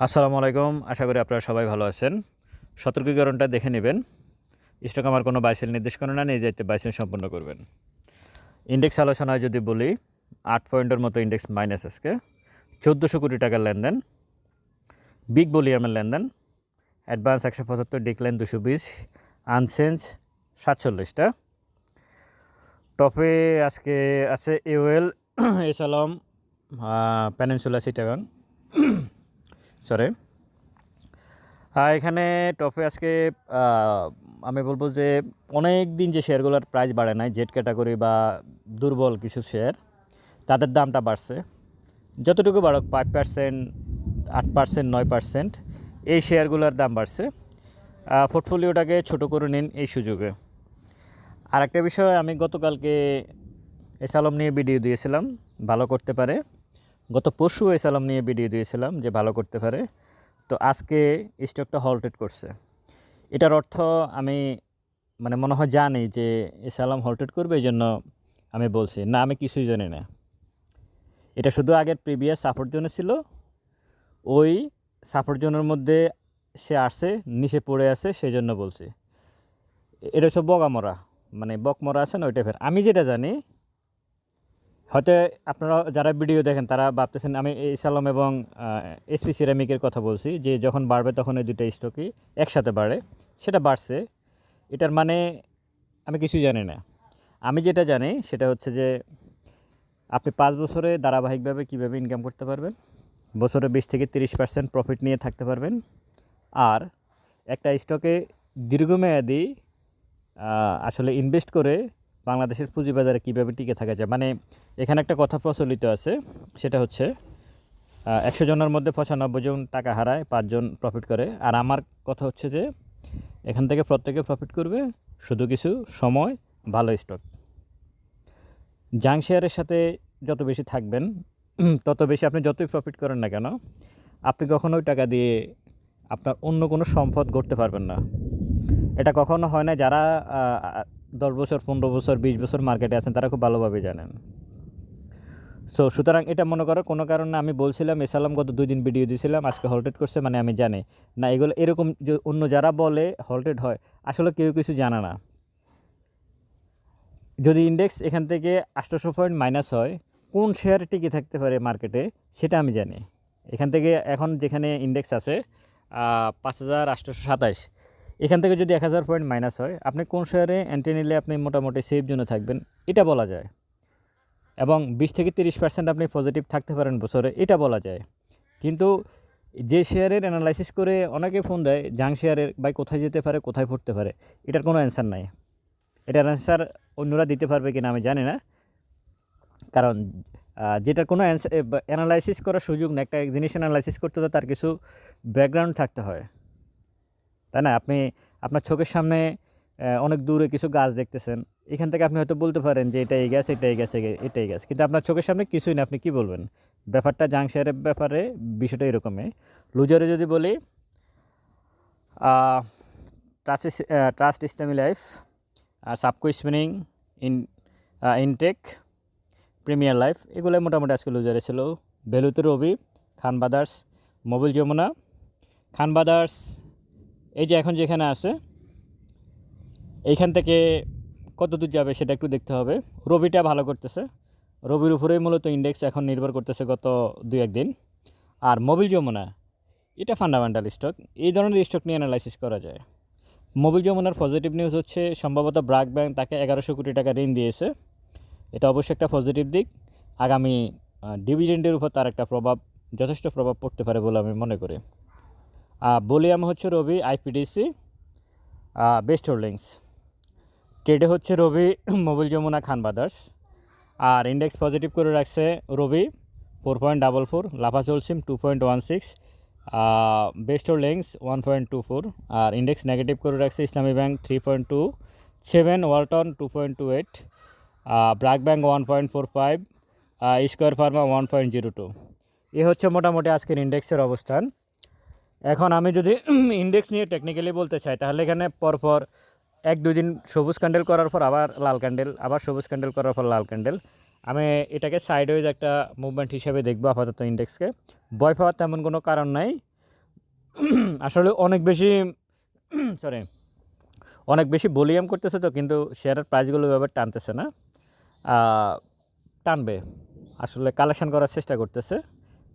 আসসালামু আলাইকুম। আশা করি আপনারা সবাই ভালো আছেন। সতর্কীকরণটা দেখে নেবেন। স্টক আমার কোনো বাইসেল নির্দেশ করে না, নিয়ে যাইতে বাইসেল সম্পন্ন করবেন। ইন্ডেক্স আলোচনায় যদি বলি, আট পয়েন্টের মতো ইন্ডেক্স মাইনাস আজকে। চোদ্দোশো কোটি টাকার লেনদেন। বিগ ভলিউমের লেনদেন। অ্যাডভান্স একশো পঁচাত্তর, ডিক্লাইন দুশো বিশ, আনচেঞ্জ সাতচল্লিশটা। টপে আজকে আছে এওয়েল এসালম প্যানেনসুলা সিটাগাং সরি এখানে টপে আজকে আমি বলব যে অনেক দিন যে শেয়ারগুলোর প্রাইস বাড়ে নাই জেড ক্যাটাগরি বা দুর্বল কিছু শেয়ার তাদের দামটা বাড়ছে। যতটুকু বাড়ক ফাইভ পার্সেন্ট আট পার্সেন্ট নয় পার্সেন্ট এই শেয়ারগুলোর দাম বাড়ছে। পোর্টফোলিওটাকে ছোট করে নিন এই সুযোগে। আর একটা বিষয়, আমি গতকালকে এসালম নিয়ে ভিডিও দিয়েছিলাম, ভালো করতে পারে। গত পরশু এসালম নিয়ে ভিডিও দিয়েছিলাম যে ভালো করতে পারে। তো আজকে স্টকটা হল্টেড করছে। এটার অর্থ আমি মানে মনে হয় জানি যে এসালাম হল্টেড করবে এই জন্য আমি বলছি, না, আমি কিছুই জানি না। এটা শুধু আগের প্রিভিয়াস সাপোর্ট জোনে ছিল। ওই সাপোর্ট জোনের মধ্যে সে আসছে, নিচে পড়ে আছে সেই জন্য বলছি এটা সব বগামরা। মানে বকমরা আছে না, ওই টাইপের আমি যেটা জানি হয়তো আপনারা যারা ভিডিও দেখেন, তারা ভাবতেছেন আমি এই এবং এসপি সিরামিকের কথা বলছি, যে যখন বাড়বে তখন এই দুইটা স্টকই একসাথে বাড়ে। সেটা বাড়ছে। এটার মানে আমি কিছুই জানি না। আমি যেটা জানি সেটা হচ্ছে যে, আপনি পাঁচ বছরে ধারাবাহিকভাবে কীভাবে ইনকাম করতে পারবেন? বছরে বিশ থেকে তিরিশ পার্সেন্ট প্রফিট নিয়ে থাকতে পারবেন। আর একটা স্টকে দীর্ঘমেয়াদী আসলে ইনভেস্ট করে বাংলাদেশের পুঁজিবাজারে কীভাবে টিকে থাকা যায়? মানে এখানে একটা কথা প্রচলিত আছে, সেটা হচ্ছে একশো জনের মধ্যে পঁচানব্বই জন টাকা হারায় পাঁচজন প্রফিট করে। আর আমার কথা হচ্ছে যে, এখান থেকে প্রত্যেকে প্রফিট করবে শুধু কিছু সময়, ভালো স্টক জাং শেয়ারের সাথে যত বেশি থাকবেন, তত বেশি আপনি যতই প্রফিট করেন না কেন, আপনি কখনোই টাকা দিয়ে আপনার অন্য কোনো সম্পদ গড়তে পারবেন না। এটা কখনো হয় না যারা দশ বছর, পনেরো বছর, বিশ বছর মার্কেটে আছেন, তারা খুব ভালোভাবে জানেন। সো সুতরাং এটা মনে করো কোনো কারণে আমি বলছিলাম, এসালাম গত দুই দিন ভিডিও দিয়েছিলাম, আজকে হলটেড করছে মানে আমি জানি। না, এগুলো এরকম অন্য যারা বলে হলটেড হয়, আসলে কেউ কিছু জানে না। যদি ইন্ডেক্স এখান থেকে আটশোশো পয়েন্ট মাইনাস হয়, কোন শেয়ার টিকে থাকতে পারে মার্কেটে সেটা আমি জানি। এখান থেকে এখন যেখানে ইন্ডেক্স আছে পাঁচ হাজার আটশোশো সাতাশ এখান থেকে যদি এক হাজার পয়েন্ট মাইনাস হয়, আপনি কোন শেয়ারে এন্ট্রি নিলে আপনি মোটামুটি সেফ জন্য থাকবেন? এটা বলা যায়। এবং বিশ থেকে তিরিশ পার্সেন্ট আপনি পজিটিভ থাকতে পারেন বছরে, এটা বলা যায়। কিন্তু যে শেয়ারের অ্যানালাইসিস করে অনেকে ফোন দেয় জাং শেয়ারের, ভাই কোথায় যেতে পারে, কোথায় পড়তে পারে? এটার কোনো অ্যান্সার নাই। এটার অ্যান্সার অন্যরা দিতে পারবে কিনা আমি জানি না। কারণ যেটার কোনো অ্যানালাইসিস করার সুযোগ নেই। একটা জিনিস অ্যানালাইসিস করতে হলে তার কিছু ব্যাকগ্রাউন্ড থাকতে হয়। তাই না? আপনি আপনার চোখের সামনে অনেক দূরে কিছু গাছ দেখতেছেন। এখান থেকে আপনি হয়তো বলতে পারেন যে এটা এটাই গ্যাস এটাই গ্যাস এটাই গ্যাস কিন্তু আপনার চোখের সামনে কিছুই না। আপনি কি বলবেন? ব্যাপারটা জাং শেয়ারের ব্যাপারে বিষয়টা এরকমই। লুজারে যদি বলি trust trust Islami life Sabko spinning in Intech premier life এগুলো মোটামুটি আজকে লুজারে ছিল। ভ্যালুতে রবি, খান বাদার্স, মোবিল যমুনা, খান বাদার্স এই যে এখন যেখানে আছে, এইখান থেকে কত দূর যাবে সেটা একটু দেখতে হবে। রবিটা ভালো করতেছে। রবির উপরেই মূলত ইন্ডেক্স এখন নির্ভর করতেছে গত দুই একদিন আর মোবিল যমুনা, এটা ফান্ডামেন্টাল স্টক এই ধরনের স্টক নিয়ে অ্যানালাইসিস করা যায়। মোবিল যমুনার পজিটিভ নিউজ হচ্ছে, সম্ভবত ব্রাক ব্যাংক তাকে এগারোশো কোটি টাকা ঋণ দিয়েছে। এটা অবশ্যই একটা পজিটিভ দিক। আগামী ডিভিডেন্ডের উপর তার একটা প্রভাব, যথেষ্ট প্রভাব পড়তে পারে বলে আমি মনে করি। বলিয়াম হচ্ছে রবি, আইপিডিসি বেস্ট হোল্ডিংস। ট্রেডে হচ্ছে রবি, মোবিল যমুনা, খান বাদার্স। আর ইন্ডেক্স পজিটিভ করে রাখছে Robi, four point double four LafargeHolcim two point one six Best Holdings, one point two four. আর ইন্ডেক্স নেগেটিভ করে রাখছে Islami Bank, three point two. Seven, Walton, two point two eight. BRAC Bank, one point four five. Square Pharma, one point zero two. এ হচ্ছে মোটামুটি আজকের ইন্ডেক্সের অবস্থান। এখন আমি যদি index নিয়ে টেকনিক্যালি বলতে চাই, তাহলে এখানে পরপর এক, দুই দিন সবুজ ক্যান্ডেল করার পর আবার লাল ক্যান্ডেল আবার সবুজ ক্যান্ডেল করার পর লাল ক্যান্ডেল আমি এটাকে সাইডওয়েজ একটা মুভমেন্ট হিসেবে দেখব আপাতত ইন্ডেক্সকে ভয় পাওয়ার তেমন কোনো কারণ নাই। আসলে অনেক বেশি সরি অনেক বেশি ভলিউম করতেছে তো, কিন্তু শেয়ারের প্রাইসগুলো এভাবে টানতেছে না। টানবে। আসলে কালেকশন করার চেষ্টা করতেছে।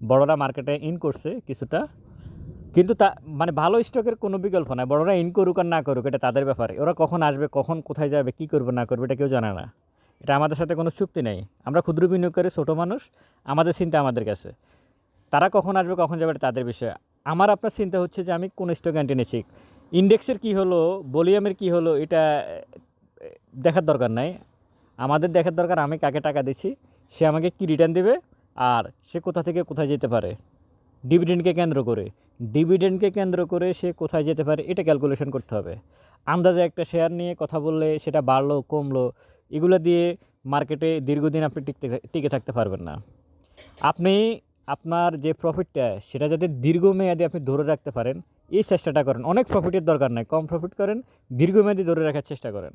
বড়রা মার্কেটে ইন করছে কিছুটা। কিন্তু তা মানে ভালো স্টকের কোনো বিকল্প নাই। বড়রা ইন করুক আর না করুক, এটা তাদের ব্যাপারে। ওরা কখন আসবে, কখন কোথায় যাবে, কী করবে, না করবে, এটা কেউ জানে না। এটা আমাদের সাথে কোনো চুক্তি নেই। আমরা ক্ষুদ্র বিনিয়োগকারী ছোটো মানুষ, আমাদের চিন্তা আমাদের কাছে। তারা কখন আসবে, কখন যাবে, এটা তাদের বিষয়। আমার আপনার চিন্তা হচ্ছে যে আমি কোন স্টক অ্যান্টি নিচ্ছি। ইন্ডেক্সের কী হলো, ভলিউমের কী হলো, এটা দেখার দরকার নাই। আমাদের দেখার দরকার, আমি কাকে টাকা দিচ্ছি, সে আমাকে কী রিটার্ন দেবে, আর সে কোথা থেকে কোথায় যেতে পারে। ডিভিডেন্ডকে কেন্দ্র করে। ডিভিডেন্ডকে কেন্দ্র করে সে কোথায় যেতে পারে, এটা ক্যালকুলেশন করতে হবে। আন্দাজে একটা শেয়ার নিয়ে কথা বললে সেটা বাড়লো, কমলো, এগুলো দিয়ে মার্কেটে দীর্ঘদিন আপনি টিকতে টিকে থাকতে পারবেন না। আপনি, আপনার যে প্রফিটটা সেটা যাতে দীর্ঘমেয়াদী আপনি ধরে রাখতে পারেন, এই চেষ্টাটা করেন। অনেক প্রফিটের দরকার নাই, কম প্রফিট করেন, দীর্ঘমেয়াদী ধরে রাখার চেষ্টা করেন।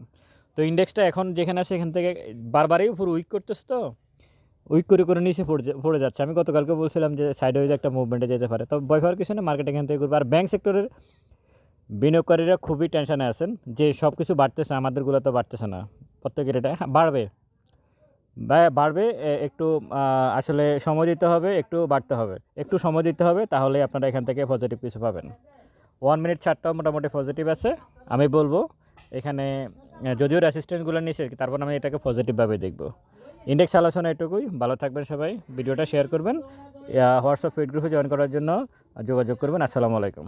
তো ইন্ডেক্সটা এখন যেখানে আছে সেখান থেকে বারবারই উপর উইক করতেছে তো উইক করে করে নিচে পড়ে পড়ে যাচ্ছে। আমি গতকালকে বলছিলাম যে সাইড ওয়াইজ একটা মুভমেন্টে যেতে পারে। তো ভয় পাওয়ার কিছু না মার্কেট এখান থেকে করবে আর ব্যাংক সেক্টরের বিনিয়োগকারীরা খুবই টেনশনে আছেন যে সব কিছু বাড়তেছে আমাদেরগুলো তো বাড়তেছে না। প্রত্যেকের এটা হ্যাঁ, বাড়বে। বাড়বে একটু আসলে সময় দিতে হবে একটু বাড়তে হবে। একটু সময় দিতে হবে তাহলে আপনারা এখান থেকে পজিটিভ কিছু পাবেন। ওয়ান মিনিট ছাড়টাও মোটামুটি পজিটিভ আছে। আমি বলব এখানে যদিও রেসিস্ট্যান্সগুলো নিচে তারপর আমি এটাকে পজিটিভভাবে দেখব। ইন্ডেক্স আলোচনা এটুকুই। ভালো থাকবেন সবাই। ভিডিওটা শেয়ার করবেন। হোয়াটসঅ্যাপ ফিড গ্রুপে জয়েন করার জন্য যোগাযোগ করবেন। আসসালামু আলাইকুম।